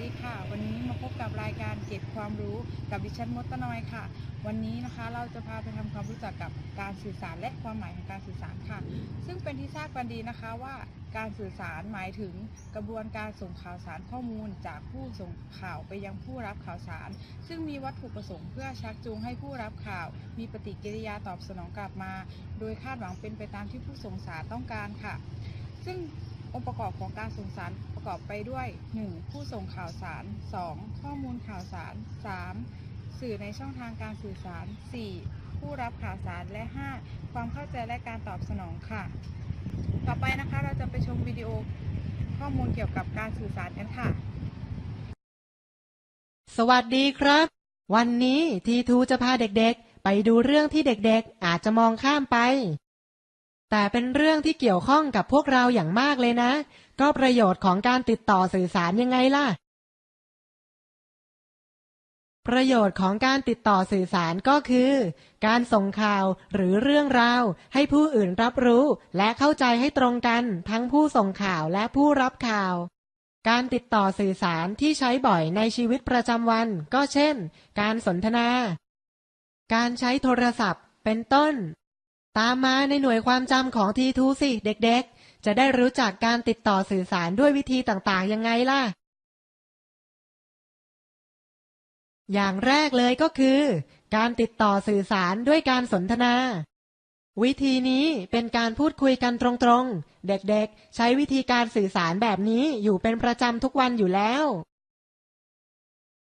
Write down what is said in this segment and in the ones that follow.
ดีค่ะ วันนี้มาพบกับรายการเก็บความรู้กับดิฉันมดตะนอยค่ะ วันนี้นะคะเราจะพาไปทำความรู้จักกับการสื่อสารและความหมายของการสื่อสารค่ะ ซึ่งเป็นที่ทราบกันดีนะคะว่าการสื่อสารหมายถึงกระบวนการส่งข่าวสารข้อมูลจากผู้ส่งข่าวไปยังผู้รับข่าวสาร ซึ่งมีวัตถุประสงค์เพื่อชักจูงให้ผู้รับข่าว มีปฏิกิริยาตอบสนองกลับมา โดยคาดหวังเป็นไปตามที่ผู้ส่งสารต้องการค่ะ ซึ่ง องค์ประกอบของการส่งสารประกอบไปด้วย 1. ผู้ส่งข่าวสาร 2. ข้อมูลข่าวสาร 3. สื่อในช่องทางการสื่อสาร 4. ผู้รับข่าวสารและ 5. ความเข้าใจและการตอบสนองค่ะ ต่อไปนะคะเราจะไปชมวิดีโอข้อมูลเกี่ยวกับการสื่อสารกันค่ะ สวัสดีครับ วันนี้ทีทูจะพาเด็กๆ ไปดูเรื่องที่เด็กๆ อาจจะมองข้ามไป แต่เป็นเรื่องที่เกี่ยวข้องกับพวกเราอย่างมากเลยนะ ก็ประโยชน์ของการติดต่อสื่อสารยังไงล่ะ ประโยชน์ของการติดต่อสื่อสารก็คือ การส่งข่าวหรือเรื่องราว ให้ผู้อื่นรับรู้และเข้าใจให้ตรงกัน ทั้งผู้ส่งข่าวและผู้รับข่าว การติดต่อสื่อสารที่ใช้บ่อยในชีวิตประจำวัน ก็เช่น การสนทนา การใช้โทรศัพท์ เป็นต้น ตามมาในหน่วยความจำของทีทูสิเด็กๆ จะได้รู้จักการติดต่อสื่อสารด้วยวิธีต่างๆ ยังไงล่ะ อย่างแรกเลยก็คือ การติดต่อสื่อสารด้วยการสนทนา วิธีนี้เป็นการพูดคุยกันตรงๆ เด็กๆ ใช้วิธีการสื่อสารแบบนี้อยู่เป็นประจำทุกวันอยู่แล้ว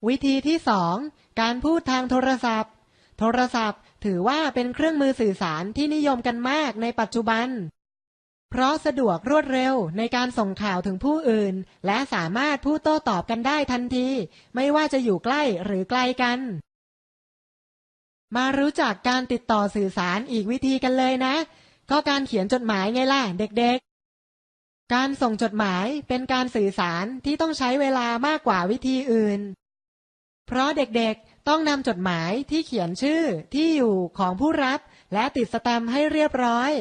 วิธีที่สองการพูดทางโทรศัพท์ โทรศัพท์ ถือว่าเป็นเครื่องมือสื่อสารที่นิยมกันมากในปัจจุบัน เพราะสะดวกรวดเร็วในการส่งข่าวถึงผู้อื่น และสามารถพูดโต้ตอบกันได้ทันที ไม่ว่าจะอยู่ใกล้หรือไกลกัน มารู้จักการติดต่อสื่อสารอีกวิธีกันเลยนะ ก็การเขียนจดหมายไงล่ะเด็กๆ การส่งจดหมายเป็นการสื่อสารที่ต้องใช้เวลามากกว่าวิธีอื่น เพราะเด็กๆต้องนำจดหมายที่เขียนชื่อที่อยู่ของผู้รับ และติดสแตมป์ให้เรียบร้อย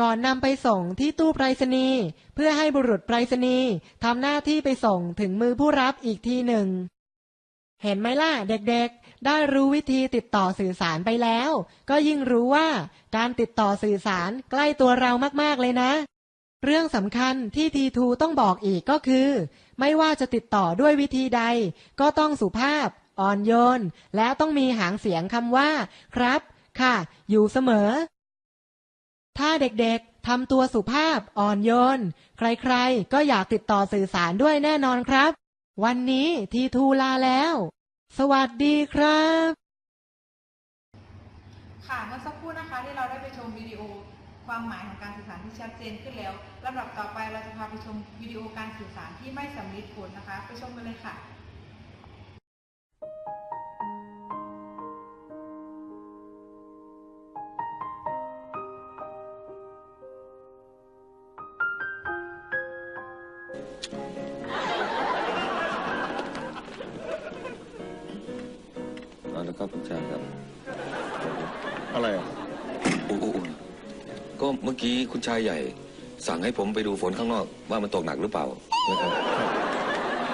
ก่อนนำไปส่งที่ตู้ไปรษณีย์เพื่อให้บุรุษไปรษณีย์ทำหน้าที่ไปส่งถึงมือผู้รับอีกทีหนึ่ง เห็นไหมล่ะเด็กๆ ได้รู้วิธีติดต่อสื่อสารไปแล้ว ก็ยิ่งรู้ว่าการติดต่อสื่อสารใกล้ตัวเรามากๆเลยนะ เรื่องสำคัญที่ทีทูต้องบอกอีกก็คือ ไม่ว่าจะติดต่อด้วยวิธีใด ก็ต้องสุภาพ อ่อนโยน และต้องมีหางเสียงคำว่า ครับ ค่ะ อยู่เสมอ ถ้าเด็กๆทำตัวสุภาพอ่อนโยน ใครๆ ก็อยากติดต่อสื่อสารด้วยแน่นอนครับ วันนี้ทีทูลาแล้ว สวัสดีครับ ค่ะเมื่อสักครู่นะคะที่เราได้ไปชมวิดีโอ ความหมายของการสื่อสารที่ชัดเจนขึ้นแล้วลำดับต่อไปเราจะพาไปชมวิดีโอการสื่อสารที่ไม่สำลิดผลนะคะ ไปชมกันเลยค่ะเอาละครับคุณชายครับอะไรอะโอ้โห ก็เมื่อกี้คุณชายใหญ่ สั่งให้ผมไปดูฝนข้างนอก ว่ามันตกหนักหรือเปล่านะครับ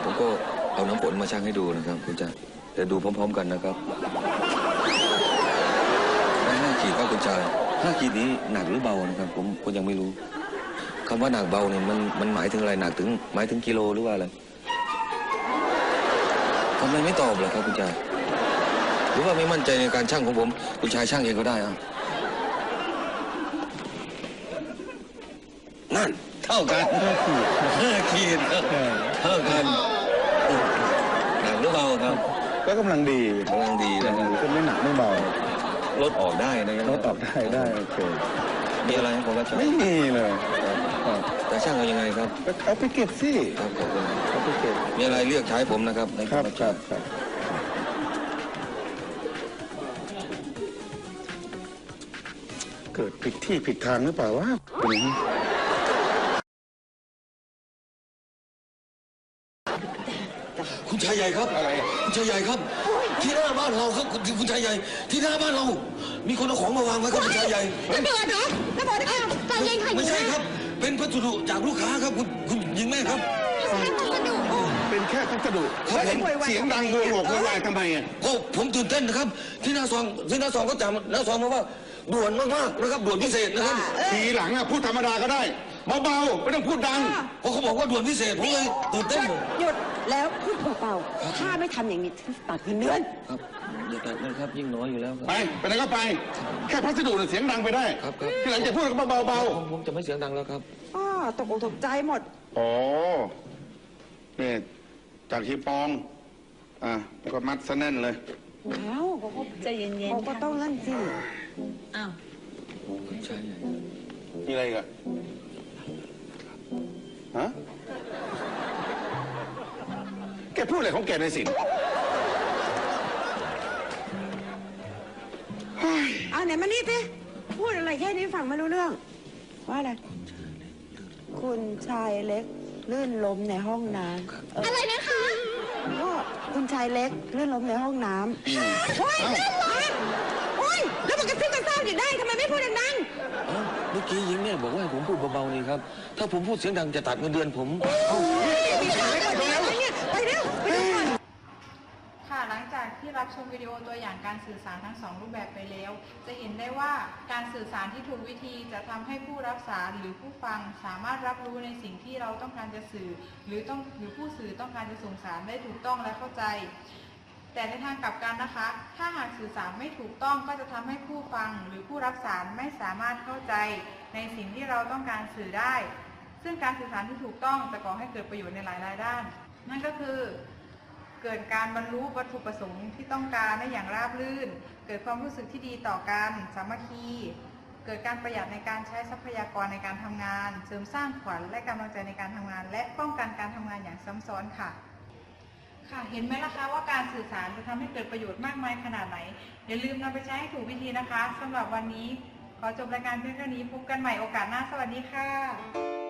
ผมก็เอาน้ำฝนมาชั่งให้ดูนะครับ คุณชายเดี๋ยวดูพร้อม ๆ กันนะครับได้ห้าขีดครับคุณชายห้าขีดนี้หนักหรือเบานะครับ ผมก็ยังไม่รู้คำว่าหนักเบาเนี่ยมันมันหมายถึงอะไรหนักถึงหมายถึงกิโลหรือว่าอะไรทำไมไม่ตอบล่ะครับคุณชายหรือว่าไม่มั่นใจในการช่างของผม คุณชายช่างเองก็ได้อะ นั่น เท่ากันห้าขีดเท่ากันหนักหรือเบาครับก็กำลังดีกำลังดีนะครับก็ไม่หนักไม่เบาลดออกได้นะครับลดออกได้ได้โอเคมีอะไรให้ผมรับใช้ไม่มีเลยแต่ช่างเอายังไงครับเอาไปเก็บสิครับผมเอาไปเก็บมีอะไรเรียกใช้ผมนะครับครับครับครับเกิดผิดที่ผิดทางหรือเปล่าวะ คุณชายใหญ่ครับอะไรคุณชายใหญ่ครับ ที่หน้าบ้านเราครับคุณคุณชายใหญ่ ที่หน้าบ้านเรา มีคนเอาของมาวางไว้ครับคุณชายใหญ่ระเบิดเหรอระเบิดอ้าวใจเย็นค่ะไม่ใช่ครับ เป็นพัสดุจากลูกค้าครับคุณคุณยิงแม่ครับพัสดุโอ้ไปเป็นแค่พัสดุครับผมเสียงดังโวยวายโวยวายทำไมอะก็ผมตื่นเต้นนะครับ ที่หน้าซองที่หน้าซองก็จำหน้าซองมาว่าด่วนมากๆนะครับด่วนพิเศษนะครับทีหลังอะพูดธรรมดาก็ได้เบาๆไม่ต้องพูดดังเพราะเขาบอกว่าด่วนพิเศษผมเลยตื่นเต้นหยุด แล้วพูดเบาๆถ้าไม่ทำอย่างนี้ฉันตัดเงินเดือน ครับอย่าตัดเลยครับยิ่งน้อยอยู่แล้วครับไปไปไหนก็ไป แค่พัสดุเนี่ยเสียงดังไปได้ ครับครับ ทีหลังจะพูดก็เบาผมผมจะไม่เสียงดังแล้วครับ อ้อตกอกตกใจหมด ๆอ๋อเนี่ยจากฮีปอง อะแล้วก็มัดซะแน่นเลย แล้วเขาก็ใจเย็นๆเขาก็ต้องนั่นสิคุณชายใหญ่มีอะไรอีกันฮะแก พูดอะไรของแกในสินอ่าไหนมานี่สิพูดอะไรแค่นี้ฟังไม่รู้เรื่อง ว่าอะไร คุณชายเล็กลื่นล้มในห้องน้ำอะไรนะคะก็คุณชายเล็กลื่นล้มในห้องน้ำโอ้ยลื่นล้มโอ้ยแล้วมันกระซิบกระซาบอยู่ได้ทำไมไม่พูดดังเอ้าเมื่อกี้หญิงเนี่ยบอกว่าให้ผมพูดเบาๆนี่ครับ ถ้าผมพูดเสียงดังจะตัดเงินเดือนผม ๆ ที่รับชมวิดีโอตัวอย่างการสื่อสารทั้งสองรูปแบบไปแล้ว จะเห็นได้ว่าการสื่อสารที่ถูกวิธีจะทำให้ผู้รับสารหรือผู้ฟังสามารถรับรู้ในสิ่งที่เราต้องการจะสื่อ หรือต้องหรือผู้สื่อต้องการจะส่งสารได้ถูกต้องและเข้าใจ แต่ในทางกลับกันนะคะ ถ้าหากสื่อสารไม่ถูกต้องก็จะทำให้ผู้ฟังหรือผู้รับสารไม่สามารถเข้าใจ ในสิ่งที่เราต้องการสื่อได้ ซึ่งการสื่อสารที่ถูกต้องจะก่อให้เกิดประโยชน์ในหลายๆด้าน นั่นก็คือ เกิดการบรรลุวัตถุประสงค์ที่ต้องการได้อย่างราบรื่น เกิดความรู้สึกที่ดีต่อกัน สามัคคี เกิดการประหยัดในการใช้ทรัพยากรในการทำงาน เสริมสร้างขวัญและกำลังใจในการทำงาน และป้องกันการทำงานอย่างซ้ำซ้อนค่ะ ค่ะ เห็นไหมล่ะคะว่าการสื่อสารจะทำให้เกิดประโยชน์มากมายขนาดไหน อย่าลืมนำไปใช้ให้ถูกวิธีนะคะสำหรับวันนี้ ขอจบรายการเพียงเท่านี้พบกันใหม่โอกาสหน้า สวัสดีค่ะ